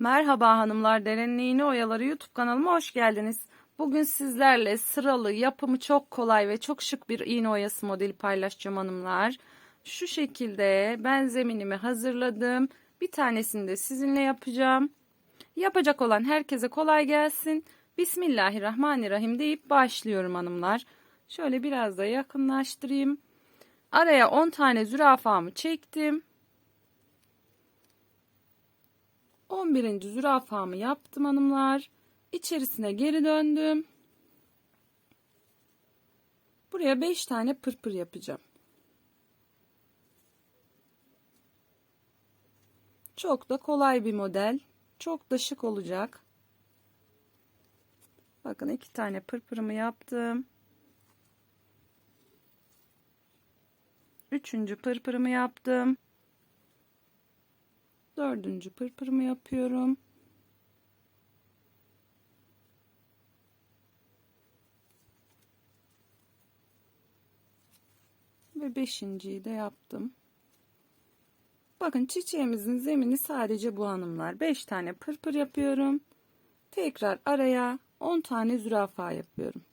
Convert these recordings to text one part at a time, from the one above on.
Merhaba hanımlar, Deren'in iğne oyaları YouTube kanalıma hoş geldiniz. Bugün sizlerle sıralı, yapımı çok kolay ve çok şık bir iğne oyası modeli paylaşacağım hanımlar. Şu şekilde ben zeminimi hazırladım. Bir tanesini de sizinle yapacağım. Yapacak olan herkese kolay gelsin. Bismillahirrahmanirrahim deyip başlıyorum hanımlar. Şöyle biraz da yakınlaştırayım. Araya 10 tane zürafamı çektim. 11. zürafamı yaptım hanımlar. İçerisine geri döndüm. Buraya 5 tane pırpır yapacağım. Çok da kolay bir model. Çok da şık olacak. Bakın iki tane pırpırımı yaptım. Üçüncü pırpırımı yaptım. Dördüncü pırpırımı yapıyorum. Ve beşinciyi de yaptım. Bakın çiçeğimizin zemini sadece bu hanımlar. Beş tane pırpır yapıyorum. Tekrar araya on tane zürafa yapıyorum.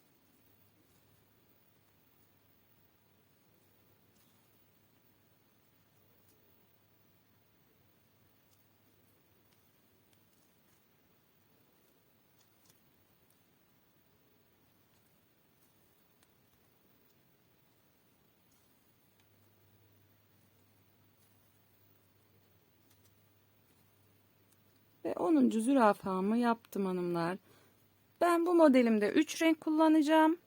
Ve 10. zürafamı yaptım hanımlar. Ben bu modelimde 3 renk kullanacağım.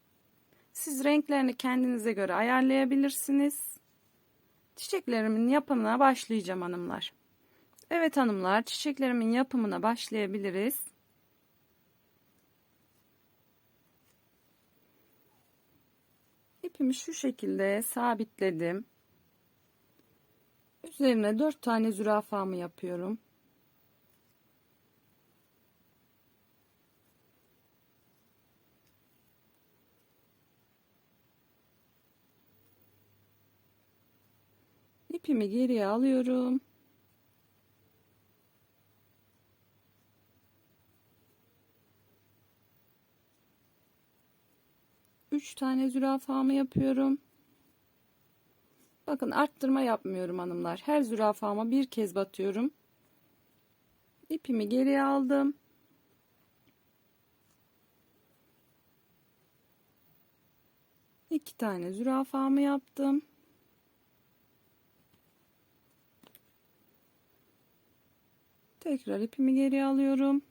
Siz renklerini kendinize göre ayarlayabilirsiniz. Çiçeklerimin yapımına başlayacağım hanımlar. Evet hanımlar çiçeklerimin yapımına başlayabiliriz. İpimi şu şekilde sabitledim. Üzerine 4 tane zürafamı yapıyorum. İpimi geriye alıyorum. Üç tane zürafamı yapıyorum. Bakın arttırma yapmıyorum hanımlar. Her zürafama bir kez batıyorum. İpimi geriye aldım. İki tane zürafamı yaptım. Tekrar ipimi geri alıyorum.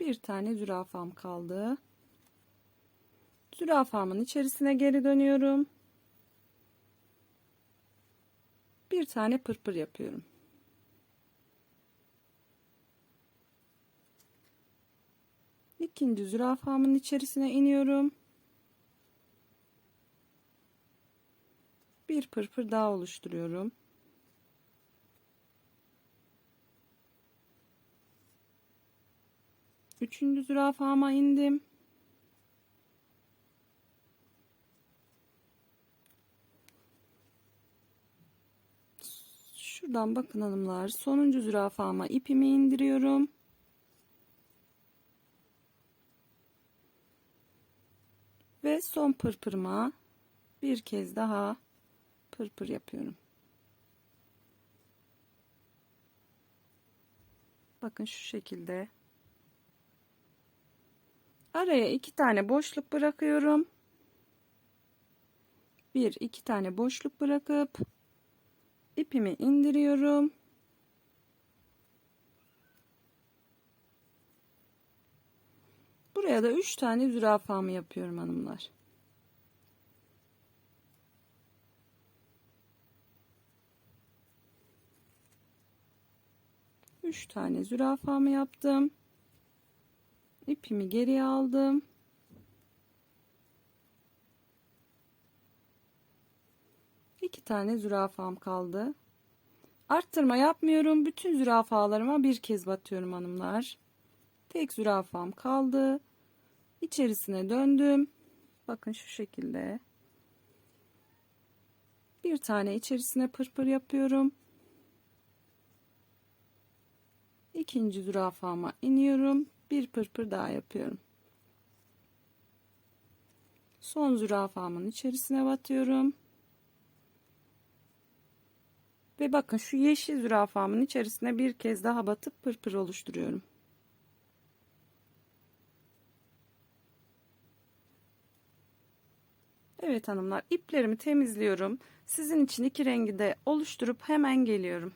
Bir tane zürafam kaldı. Zürafamın içerisine geri dönüyorum. Bir tane pırpır yapıyorum. İkinci zürafamın içerisine iniyorum. Bir pırpır daha oluşturuyorum. Üçüncü zürafama indim. Şuradan bakın hanımlar. Sonuncu zürafama ipimi indiriyorum. Ve son pırpırıma bir kez daha pırpır yapıyorum. Bakın şu şekilde. Araya iki tane boşluk bırakıyorum. Bir iki tane boşluk bırakıp ipimi indiriyorum. Buraya da üç tane zürafamı yapıyorum hanımlar. Üç tane zürafamı yaptım. İpimi geriye aldım. İki tane zürafam kaldı. Arttırma yapmıyorum. Bütün zürafalarıma bir kez batıyorum hanımlar. Tek zürafam kaldı. İçerisine döndüm. Bakın şu şekilde. Bir tane içerisine pırpır yapıyorum. ikinci zürafama iniyorum. Bir pırpır daha yapıyorum. Son zürafamın içerisine batıyorum. Ve bakın şu yeşil zürafamın içerisine bir kez daha batıp pırpır oluşturuyorum. Evet hanımlar iplerimi temizliyorum. Sizin için iki rengi de oluşturup hemen geliyorum.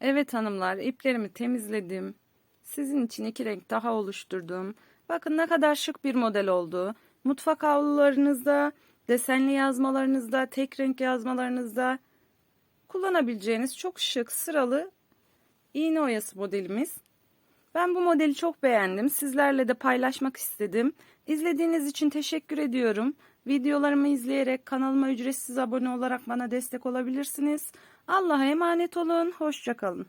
Evet hanımlar iplerimi temizledim. Sizin için iki renk daha oluşturdum. Bakın ne kadar şık bir model oldu. Mutfak havlularınızda, desenli yazmalarınızda, tek renk yazmalarınızda kullanabileceğiniz çok şık sıralı iğne oyası modelimiz. Ben bu modeli çok beğendim. Sizlerle de paylaşmak istedim. İzlediğiniz için teşekkür ediyorum. Videolarımı izleyerek kanalıma ücretsiz abone olarak bana destek olabilirsiniz. Allah'a emanet olun. Hoşçakalın.